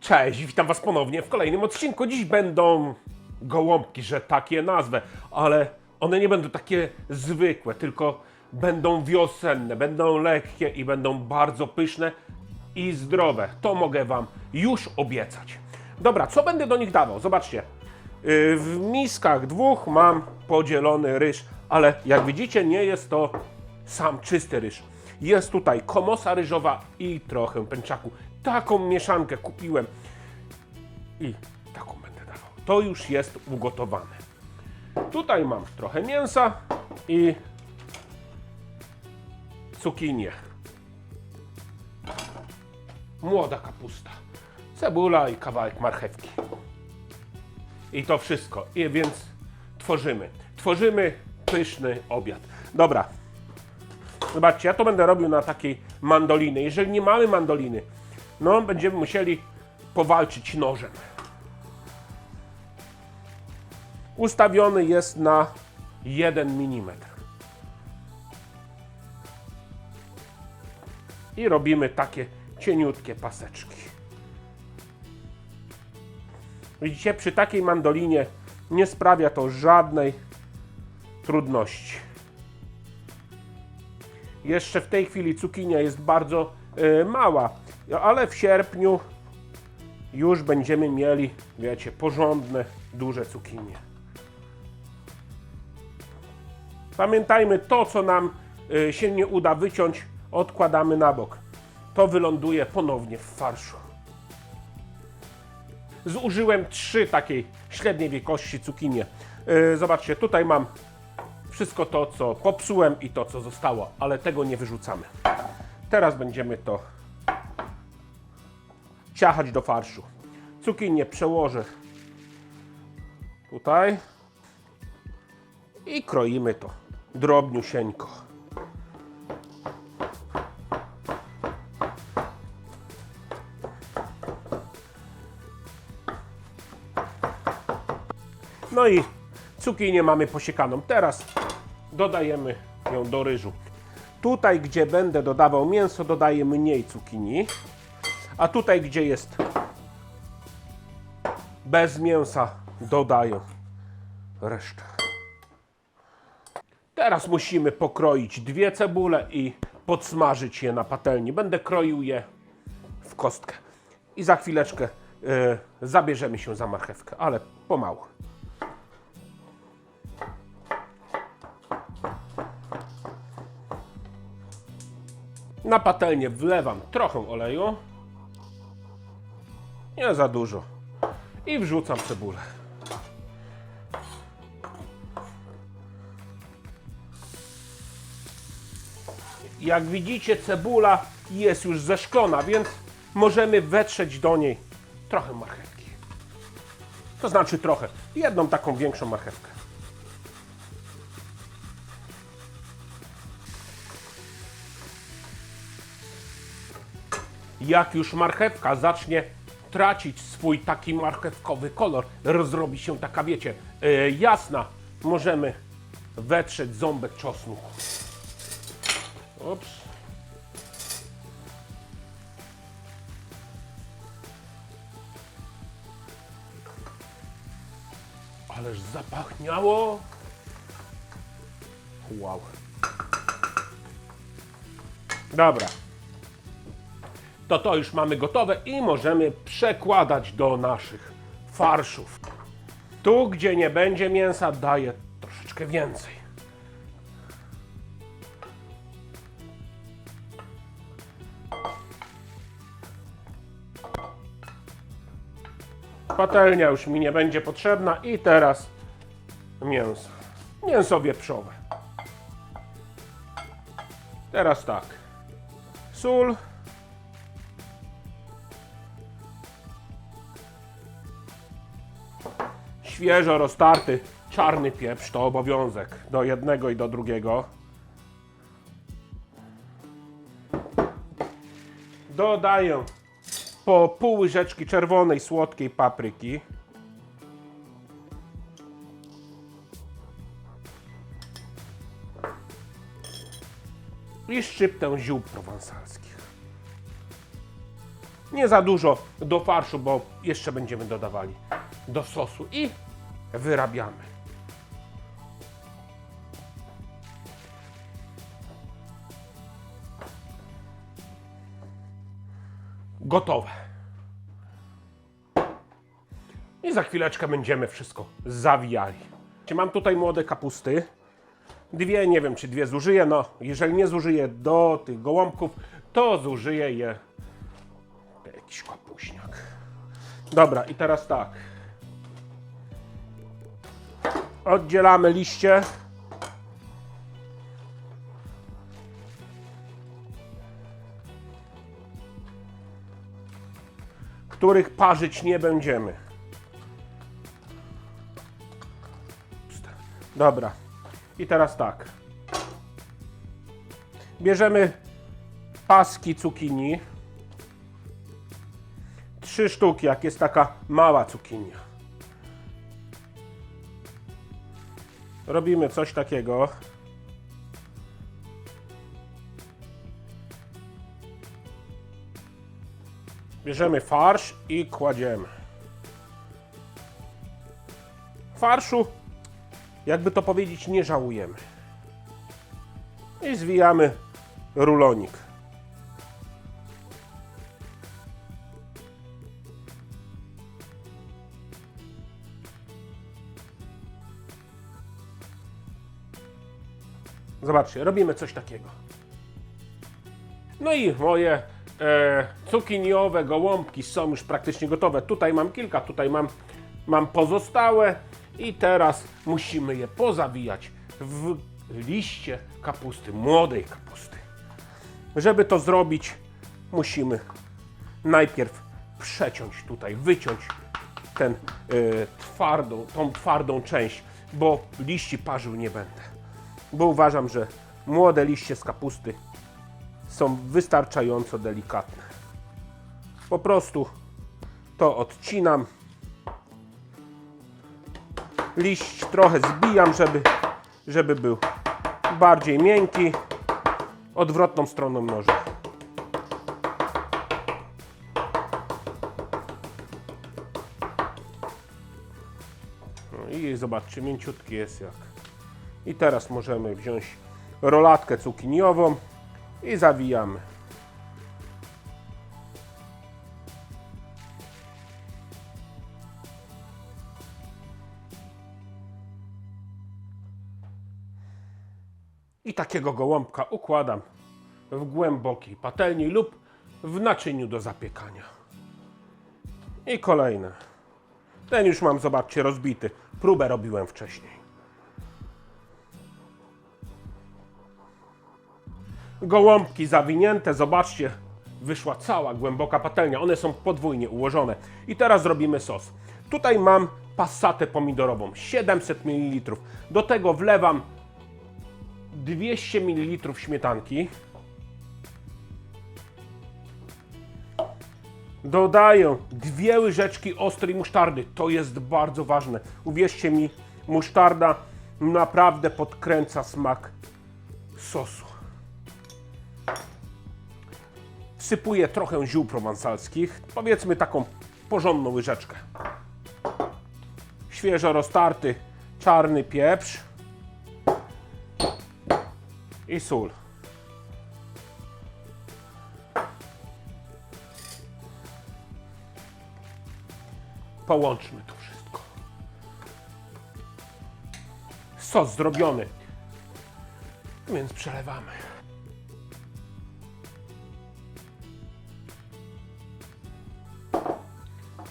Cześć, witam Was ponownie w kolejnym odcinku. Dziś będą gołąbki, że tak je nazwę, ale one nie będą takie zwykłe, tylko będą wiosenne, będą lekkie i będą bardzo pyszne i zdrowe. To mogę Wam już obiecać. Dobra, co będę do nich dawał? Zobaczcie. Yy, W miskach dwóch mam podzielony ryż, ale jak widzicie, nie jest to sam czysty ryż. Jest tutaj komosa ryżowa i trochę pęczaku. Taką mieszankę kupiłem i taką będę dawał. To już jest ugotowane. Tutaj mam trochę mięsa i cukinię. Młoda kapusta, cebula i kawałek marchewki. I to wszystko. I więc tworzymy. Tworzymy pyszny obiad. Dobra. Zobaczcie, ja to będę robił na takiej mandoliny. Jeżeli nie mamy mandoliny, no będziemy musieli powalczyć nożem. Ustawiony jest na 1 mm. I robimy takie cieniutkie paseczki. Widzicie, przy takiej mandolinie nie sprawia to żadnej trudności. Jeszcze w tej chwili cukinia jest bardzo y, mała, ale w sierpniu już będziemy mieli, wiecie, porządne, duże cukinie. Pamiętajmy, to co nam y, się nie uda wyciąć, odkładamy na bok. To wyląduje ponownie w farszu. Zużyłem trzy takiej średniej wielkości cukinie. Yy, zobaczcie, tutaj mam wszystko to, co popsułem i to, co zostało, ale tego nie wyrzucamy. Teraz będziemy to ciachać do farszu. Cukinię przełożę tutaj i kroimy to drobniusieńko. No i cukinię mamy posiekaną. Teraz dodajemy ją do ryżu. Tutaj, gdzie będę dodawał mięso, dodaję mniej cukinii. A tutaj, gdzie jest bez mięsa, dodaję resztę. Teraz musimy pokroić dwie cebule i podsmażyć je na patelni. Będę kroił je w kostkę. I za chwileczkę e, zabierzemy się za marchewkę, ale pomału. Na patelnię wlewam trochę oleju. Nie za dużo. I wrzucam cebulę. Jak widzicie, cebula jest już zeszklona, więc możemy wetrzeć do niej trochę marchewki. To znaczy trochę. Jedną taką większą marchewkę. jak już marchewka zacznie tracić swój taki marchewkowy kolor, rozrobi się taka, wiecie, e, jasna, możemy wetrzeć ząbek czosnku. Ups. Ależ zapachniało. Wow. Dobra to to już mamy gotowe i możemy przekładać do naszych farszów. Tu, gdzie nie będzie mięsa, daję troszeczkę więcej. Patelnia już mi nie będzie potrzebna i teraz mięso. Mięso wieprzowe. Teraz tak. Sól. Świeżo roztarty czarny pieprz to obowiązek do jednego i do drugiego. Dodaję po pół łyżeczki czerwonej słodkiej papryki. I szczyptę ziół prowansalskich. Nie za dużo do farszu, bo jeszcze będziemy dodawali do sosu i wyrabiamy. Gotowe. I za chwileczkę będziemy wszystko zawijali. Mam tutaj młode kapusty. Dwie, nie wiem czy dwie zużyję. No, jeżeli nie zużyję do tych gołąbków, to zużyję je jakiś kapuśniak. Dobra, i teraz tak. Oddzielamy liście. Których parzyć nie będziemy. Dobra. I teraz tak. Bierzemy paski cukinii. Trzy sztuki, jak jest taka mała cukinia. Robimy coś takiego. Bierzemy farsz i kładziemy. Farszu, jakby to powiedzieć, nie żałujemy. I zwijamy rulonik. Zobaczcie, robimy coś takiego. No i moje e, cukiniowe gołąbki są już praktycznie gotowe. Tutaj mam kilka, tutaj mam, mam pozostałe i teraz musimy je pozawijać w liście kapusty, młodej kapusty. Żeby to zrobić, musimy najpierw przeciąć tutaj, wyciąć ten y, twardą, tą twardą część, bo liści parzył nie będę. Bo uważam, że młode liście z kapusty są wystarczająco delikatne. Po prostu to odcinam. Liść trochę zbijam, żeby, żeby był bardziej miękki. Odwrotną stroną noża. No i zobaczcie, mięciutki jest jak. I teraz możemy wziąć rolatkę cukiniową i zawijamy. I takiego gołąbka układam w głębokiej patelni lub w naczyniu do zapiekania. I kolejne. Ten już mam, zobaczcie, rozbity. Próbę robiłem wcześniej. Gołąbki zawinięte, zobaczcie, wyszła cała głęboka patelnia. One są podwójnie ułożone. I teraz zrobimy sos. Tutaj mam passatę pomidorową, 700 ml. Do tego wlewam 200 ml śmietanki. Dodaję dwie łyżeczki ostrej musztardy. To jest bardzo ważne. Uwierzcie mi, musztarda naprawdę podkręca smak sosu. Wsypuję trochę ziół prowansalskich, powiedzmy taką porządną łyżeczkę. Świeżo roztarty czarny pieprz i sól. Połączmy to wszystko. Sos zrobiony. Więc przelewamy.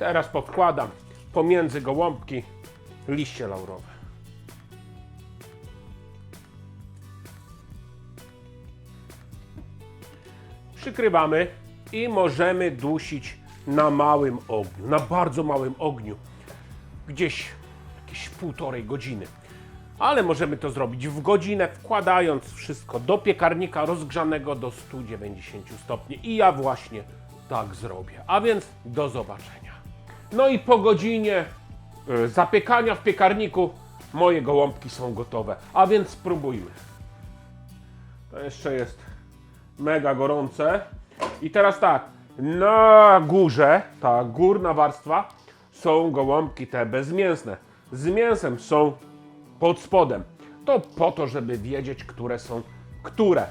Teraz podkładam pomiędzy gołąbki liście laurowe. Przykrywamy i możemy dusić na małym ogniu, na bardzo małym ogniu. Gdzieś jakieś półtorej godziny. Ale możemy to zrobić w godzinę, wkładając wszystko do piekarnika rozgrzanego do 190 stopni. I ja właśnie tak zrobię. A więc do zobaczenia. No i po godzinie y, zapiekania w piekarniku moje gołąbki są gotowe. A więc spróbujmy. To jeszcze jest mega gorące. I teraz tak, Na górze, ta górna warstwa, są gołąbki te bezmięsne. Z mięsem są pod spodem. To po to, żeby wiedzieć, które są które.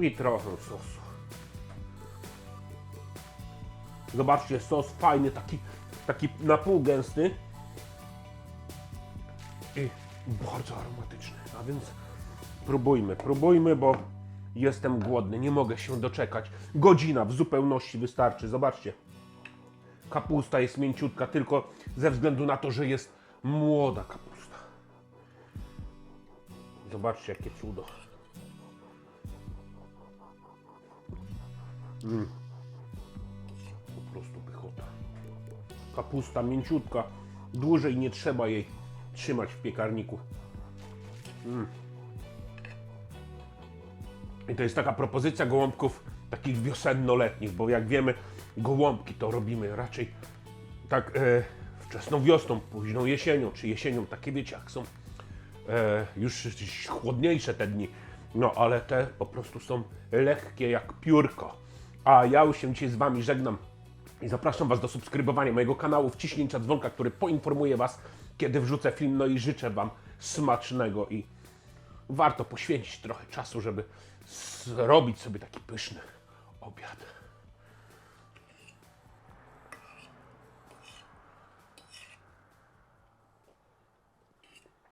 I trochę sosu. Zobaczcie, sos fajny, taki, taki na pół gęsty. I bardzo aromatyczny. A więc próbujmy, próbujmy, bo jestem głodny, nie mogę się doczekać. Godzina w zupełności wystarczy. Zobaczcie. Kapusta jest mięciutka tylko ze względu na to, że jest młoda kapusta. Zobaczcie, jakie cudo. Mm. Po prostu pychota. Kapusta mięciutka. Dłużej nie trzeba jej trzymać w piekarniku. Mm. I to jest taka propozycja gołąbków takich wiosenno-letnich, bo jak wiemy, gołąbki to robimy raczej tak e, wczesną wiosną, późną jesienią, czy jesienią, takie wiecie, jak są e, już chłodniejsze te dni. No, ale te po prostu są lekkie jak piórko. A ja już się dzisiaj z Wami żegnam i zapraszam Was do subskrybowania mojego kanału, wciśnięcia dzwonka, który poinformuje Was, kiedy wrzucę film. No i życzę Wam smacznego i warto poświęcić trochę czasu, żeby zrobić sobie taki pyszny obiad.